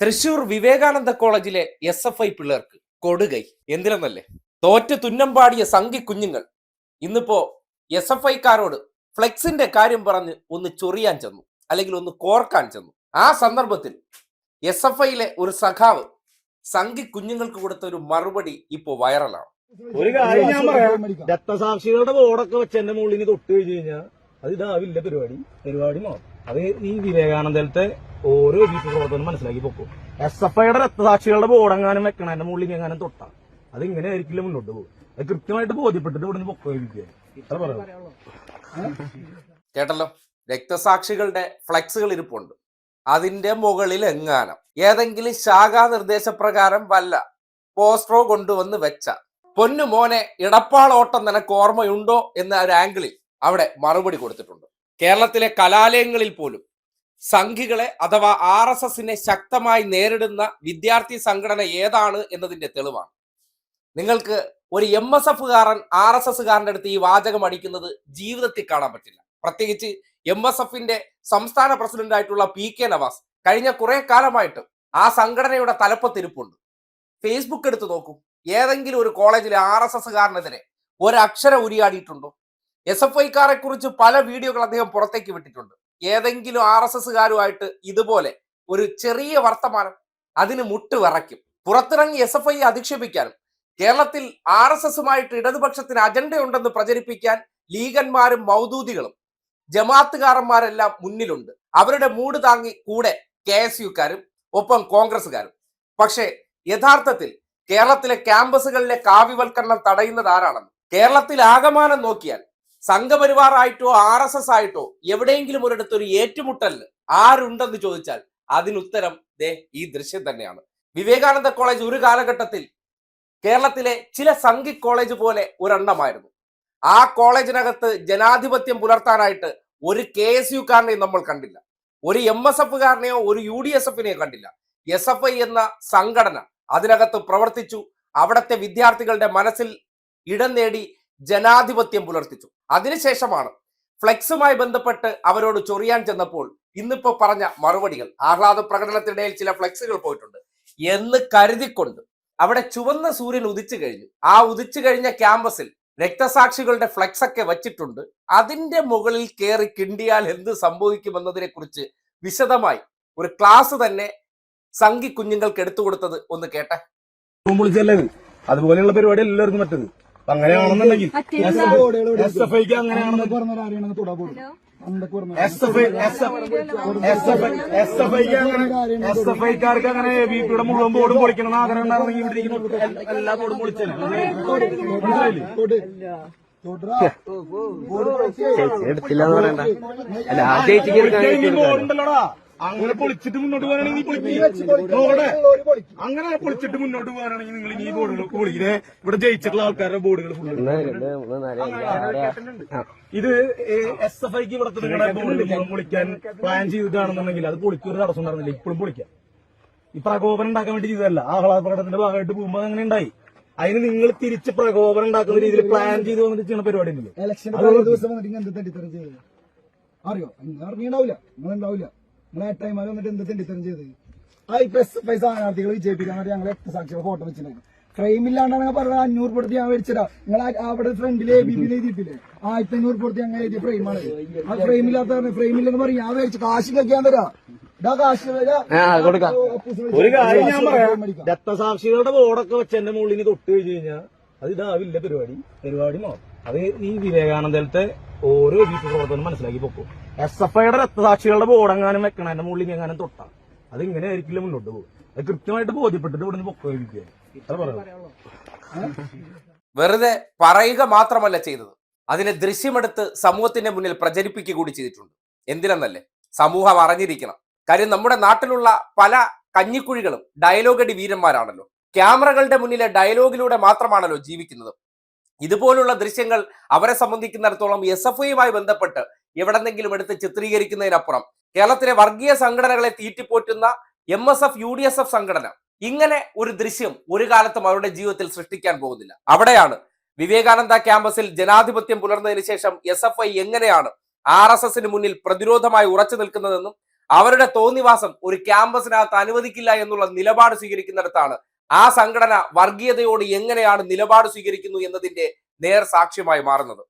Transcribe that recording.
തൃശൂർ വിവേകാനന്ദ കോളേജിലെ S F I പിള്ളേർക്ക് കൊടുകൈ. എന്തിനെന്നല്ലേ? തോറ്റ് തുന്നം പാടിയ സംഘി കുഞ്ഞുങ്ങൾ. ഇന്നിപ്പോ എസ് എഫ് ഐക്കാരോട് ഫ്ലെക്സിന്റെ കാര്യം പറഞ്ഞ് ഒന്ന് ചൊറിയാൻ ചെന്നു. അല്ലെങ്കിൽ ഒന്ന് കോർക്കാൻ ചെന്നു. ആ സന്ദർഭത്തിൽ എസ് എഫ് ഐയിലെ ഒരു സഖാവ് സംഘി കുഞ്ഞുങ്ങൾക്ക് കൊടുത്ത ഒരു മറുപടി ഇപ്പോ വൈറലാണ്. ഒരു കാര്യം ഞാൻ പറയാം. രക്തസാക്ഷികളുടെ ബോർഡൊക്കെ വെച്ച് എന്റെ മുകളിൽ തൊട്ട് കഴിഞ്ഞു കഴിഞ്ഞാൽ അത് ഇതാവില്ല പരിപാടി. പരിപാടി മാറും അത് ഈ വിവേകാനന്ദത്തെ ഓരോ പ്രവർത്തനം മനസ്സിലാക്കി പൊക്കും. എസ് എഫ് ഐയുടെ രക്തസാക്ഷികളുടെ ബോർഡെങ്ങാനും വെക്കണം എന്റെ മുകളിൽ എങ്ങാനും തൊട്ടാ. അത് ഇങ്ങനെ ആയിരിക്കില്ല മുന്നോട്ട് പോകും അത് കൃത്യമായിട്ട് ബോധ്യപ്പെട്ടിട്ട് ഇവിടെ നിന്ന് ഇത്ര കേട്ടല്ലോ? രക്തസാക്ഷികളുടെ ഫ്ലെക്സുകൾ ഇരിപ്പുണ്ട്. അതിന്റെ മുകളിൽ എങ്ങാനം. ഏതെങ്കിലും ശാഖാ നിർദ്ദേശപ്രകാരം വല്ല പോസ്റ്ററോ കൊണ്ടുവന്ന് വെച്ച. പൊന്നു മോനെ ഇടപ്പാളോട്ടം നിനക്ക് ഓർമ്മയുണ്ടോ? എന്ന ഒരു ആംഗിളിൽ അവിടെ മറുപടി കൊടുത്തിട്ടുണ്ട്. കേരളത്തിലെ കലാലയങ്ങളിൽ പോലും സംഘികളെ അഥവാ ആർ എസ് എസിനെ ശക്തമായി നേരിടുന്ന വിദ്യാർത്ഥി സംഘടന ഏതാണ് എന്നതിന്റെ തെളിവാണ്. നിങ്ങൾക്ക് ഒരു എം എസ് എഫുകാരൻ ആർ എസ് എസ്സുകാരന്റെ അടുത്ത് ഈ വാചകം അടിക്കുന്നത് ജീവിതത്തിൽ കാണാൻ പറ്റില്ല. പ്രത്യേകിച്ച് എം എസ് എഫിന്റെ സംസ്ഥാന പ്രസിഡന്റ് ആയിട്ടുള്ള പി കെ നവാസ് കഴിഞ്ഞ കുറെ കാലമായിട്ട് ആ സംഘടനയുടെ തലപ്പത്തിരിപ്പുണ്ട്. ഫേസ്ബുക്ക് എടുത്ത് നോക്കൂ. ഏതെങ്കിലും ഒരു കോളേജിലെ ആർ എസ് എസ്സുകാരനെതിരെ ഒരക്ഷരം ഉരിയാടിയിട്ടുണ്ടോ? എസ് എഫ് ഐക്കാരെ കുറിച്ച് പല വീഡിയോകൾ അദ്ദേഹം പുറത്തേക്ക് വിട്ടിട്ടുണ്ട്. ഏതെങ്കിലും ആർ എസ് എസ്സുകാരുമായിട്ട് ഇതുപോലെ ഒരു ചെറിയ വർത്തമാനം അതിന് മുട്ട് വിറയ്ക്കും. പുറത്തിറങ്ങി എസ് എഫ് ഐ അധിക്ഷേപിക്കാനും കേരളത്തിൽ ആർ എസ് എസുമായിട്ട് ഇടതുപക്ഷത്തിന് അജണ്ടയുണ്ടെന്ന് പ്രചരിപ്പിക്കാൻ ലീഗന്മാരും മൗദൂദികളും ജമാത്തുകാരന്മാരെല്ലാം മുന്നിലുണ്ട്. അവരുടെ മൂട് താങ്ങി കൂടെ കെ എസ് യുക്കാരും ഒപ്പം കോൺഗ്രസ്സുകാരും. പക്ഷേ യഥാർത്ഥത്തിൽ കേരളത്തിലെ ക്യാമ്പസുകളിലെ കാവ്യവൽക്കരണം തടയുന്നത് ആരാണെന്ന് കേരളത്തിൽ ആകമാനം നോക്കിയാൽ സംഘപരിവാറായിട്ടോ ആർ എസ് എസ് ആയിട്ടോ എവിടെയെങ്കിലും ഒരിടത്ത് ഒരു ഏറ്റുമുട്ടൽ ആരുണ്ടെന്ന് ചോദിച്ചാൽ അതിനുത്തരം ദേ ഈ ദൃശ്യം തന്നെയാണ്. വിവേകാനന്ദ കോളേജ് ഒരു കാലഘട്ടത്തിൽ കേരളത്തിലെ ചില സംഘി കോളേജ് പോലെ ഒരെണ്ണമായിരുന്നു. ആ കോളേജിനകത്ത് ജനാധിപത്യം പുലർത്താനായിട്ട് ഒരു കെ എസ് യുക്കാരനെയും നമ്മൾ കണ്ടില്ല. ഒരു എം എസ് എഫുകാരനെയോ ഒരു യു ഡി എസ് എഫിനെയോ കണ്ടില്ല. എസ് എഫ് ഐ എന്ന സംഘടന അതിനകത്ത് പ്രവർത്തിച്ചു. അവിടുത്തെ വിദ്യാർത്ഥികളുടെ മനസ്സിൽ ഇടം നേടി ജനാധിപത്യം പുലർത്തിച്ചു. അതിനുശേഷമാണ് ഫ്ലെക്സുമായി ബന്ധപ്പെട്ട് അവരോട് ചൊറിയാൻ ചെന്നപ്പോൾ ഇന്നിപ്പോ പറഞ്ഞ മറുപടികൾ. ആഹ്ലാദ പ്രകടനത്തിനിടയിൽ ചില ഫ്ലെക്സുകൾ പോയിട്ടുണ്ട്. എന്ന് കരുതിക്കൊണ്ട് അവിടെ ചുവന്ന സൂര്യൻ ഉദിച്ചു കഴിഞ്ഞു. ആ ഉദിച്ചു കഴിഞ്ഞ ക്യാമ്പസിൽ രക്തസാക്ഷികളുടെ ഫ്ലെക്സ് ഒക്കെ വച്ചിട്ടുണ്ട്. അതിന്റെ മുകളിൽ കയറി കിണ്ടിയാൽ എന്ത് സംഭവിക്കുമെന്നതിനെ കുറിച്ച് വിശദമായി ഒരു ക്ലാസ് തന്നെ സംഘി കുഞ്ഞുങ്ങൾക്ക് എടുത്തു കൊടുത്തത് ഒന്ന് കേട്ടെ. അതുപോലെയുള്ള പരിപാടി എല്ലാവർക്കും അപ്പൊ അങ്ങനെയാണെന്നുണ്ടെങ്കിൽ എസ് എഫ് ഐക്ക് അങ്ങനെ എസ് ഐക്കാർക്ക് അങ്ങനെ ബി പിയുടെ മുഴുവൻ ബോർഡും പൊളിക്കണം എന്ന് ആഗ്രഹം ഉണ്ടായിരുന്നെങ്കിൽ ഇവിടെ ഇരിക്കുന്ന എല്ലാ ബോർഡും എടുത്തില്ലെന്ന് പറയണ്ട. അല്ല ആ ചേച്ചിക്ക് ബോർഡുണ്ടല്ലോടാ അങ്ങനെ പൊളിച്ചിട്ട് മുന്നോട്ട് പോകാനാണെങ്കിൽ അങ്ങനെ പൊളിച്ചിട്ട് മുന്നോട്ട് പോകാനാണെങ്കിൽ നിങ്ങൾ ഇനി ഈ ബോർഡുകൾ പൊളിക്കേ ഇവിടെ ജയിച്ചിട്ടുള്ള ആൾക്കാരുടെ ബോർഡുകൾ ഫുള്ള് ഇത് എസ് എഫ് ഐക്ക് ഇവിടുത്തെ നിങ്ങളുടെ ബോർഡുകൾ പൊളിക്കാൻ പ്ലാൻ ചെയ്തിട്ടാണെന്നുണ്ടെങ്കിൽ അത് പൊളിക്കൊരു തടസ്സം ഉണ്ടായിരുന്നില്ല. ഇപ്പോഴും പൊളിക്കാം. ഈ പ്രകോപനം ഉണ്ടാക്കാൻ വേണ്ടി ചെയ്തതല്ല. ആഹ്ലാദ പ്രകടനത്തിന്റെ ഭാഗമായിട്ട് പോകുമ്പോൾ അങ്ങനെ ഉണ്ടായി. അതിന് നിങ്ങൾ തിരിച്ച് പ്രകോപനം ഉണ്ടാക്കുന്ന രീതിയിൽ പ്ലാൻ ചെയ്ത് വന്നിട്ട് ചെയ്യുന്ന പരിപാടി ഉണ്ടല്ലോ ഇലക്ഷൻ ദിവസം വന്നിട്ട് എന്ത് അറിയോ? നിങ്ങൾ അറിഞ്ഞിണ്ടാവില്ല നിങ്ങൾ ഉണ്ടാവില്ല. നിങ്ങൾ ആ ടൈം വന്നിട്ട് എന്ത് തിണ്ടിത്തരം ചെയ്ത്? ആ ഈ എസ് പൈസ സ്ഥാനാർത്ഥികൾ വിജയിപ്പിക്കാൻ വേണ്ടി ഞങ്ങൾ രക്തസാക്ഷിയുടെ ഫോട്ടോ വെച്ചിട്ടുണ്ടായിരുന്നു ഫ്രെയിം ഇല്ലാണ്ടാണ് ഞാൻ പറഞ്ഞത് അഞ്ഞൂറ് കൊടുത്ത് ഞാൻ മേടിച്ചതാ. നിങ്ങൾ അവിടെ ഫ്രണ്ടിൽ എ ബി പിയിൽ എഴുതിയിട്ടില്ലേ? ആയിരത്തി അഞ്ഞൂറ് കൊടുത്ത് ഞങ്ങൾ എഴുതിയ ഫ്രെയിമാണ് ആ ഫ്രെയിം ഇല്ലാത്ത ഫ്രെയിം ഇല്ലെന്ന് പറയും ഞാൻ മേടിച്ചു കാശിലൊക്കെ കഴിക്കാൻ തരാം. ഇതാ കാശ് ആ, കൊടുക്കാം. ഒരു കാര്യം ഞാൻ പറയാം. രക്തസാക്ഷികളുടെ ബോർഡൊക്കെ വെച്ച് എന്റെ മുകളിൽ തൊട്ട് കഴിഞ്ഞു കഴിഞ്ഞാൽ അത് ഇതാവില്ല പരിപാടി. പരിപാടി മാറും അത് ഈ വിവേകാനന്ദത്തെ ഓരോ ബി പ്രവർത്തനം മനസ്സിലാക്കി പൊക്കും. എസ് എഫ് ഐയുടെ രക്തസാക്ഷികളുടെ ബോർഡ് എങ്ങാനും വെക്കണം? എന്റെ മുകളിൽ എങ്ങാനും തൊട്ടാ? അത് ഇങ്ങനെ ആയിരിക്കില്ല മുന്നോട്ട് പോകും അത് കൃത്യമായിട്ട് ബോധ്യപ്പെട്ടിട്ട് ഇവിടെ നിന്ന് പൊക്കോയിരിക്കുക വെറുതെ പറയുക മാത്രമല്ല ചെയ്തത്. അതിനെ ദൃശ്യമെടുത്ത് സമൂഹത്തിന്റെ മുന്നിൽ പ്രചരിപ്പിക്കുക കൂടി ചെയ്തിട്ടുണ്ട്. എന്തിനെന്നല്ലേ? സമൂഹം അറിഞ്ഞിരിക്കണം. കാര്യം നമ്മുടെ നാട്ടിലുള്ള പല കഞ്ഞിക്കുഴികളും ഡയലോഗടി വീരന്മാരാണല്ലോ. ക്യാമറകളുടെ മുന്നിലെ ഡയലോഗിലൂടെ മാത്രമാണല്ലോ ജീവിക്കുന്നത്. ഇതുപോലുള്ള ദൃശ്യങ്ങൾ അവരെ സംബന്ധിക്കുന്നിടത്തോളം എസ് എഫ് ഐയുമായി ബന്ധപ്പെട്ട് എവിടെന്നെങ്കിലും എടുത്ത് ചിത്രീകരിക്കുന്നതിനപ്പുറം. കേരളത്തിലെ വർഗീയ സംഘടനകളെ തീറ്റിപ്പോറ്റുന്ന M S F U D S F സംഘടന ഇങ്ങനെ ഒരു ദൃശ്യം ഒരു കാലത്തും അവരുടെ ജീവിതത്തിൽ സൃഷ്ടിക്കാൻ പോകുന്നില്ല. അവിടെയാണ് വിവേകാനന്ദ ക്യാമ്പസിൽ ജനാധിപത്യം പുലർന്നതിന് ശേഷം എസ് എഫ് ഐ എങ്ങനെയാണ് ആർ എസ് എസിന് മുന്നിൽ പ്രതിരോധമായി ഉറച്ചു നിൽക്കുന്നതെന്നും അവരുടെ തോന്നിവാസം ഒരു ക്യാമ്പസിനകത്ത് അനുവദിക്കില്ല എന്നുള്ള നിലപാട് സ്വീകരിക്കുന്നിടത്താണ് ആ സംഘടന വർഗീയതയോട് എങ്ങനെയാണ് നിലപാട് സ്വീകരിക്കുന്നു എന്നതിന്റെ നേർ സാക്ഷ്യമായി മാറുന്നത്.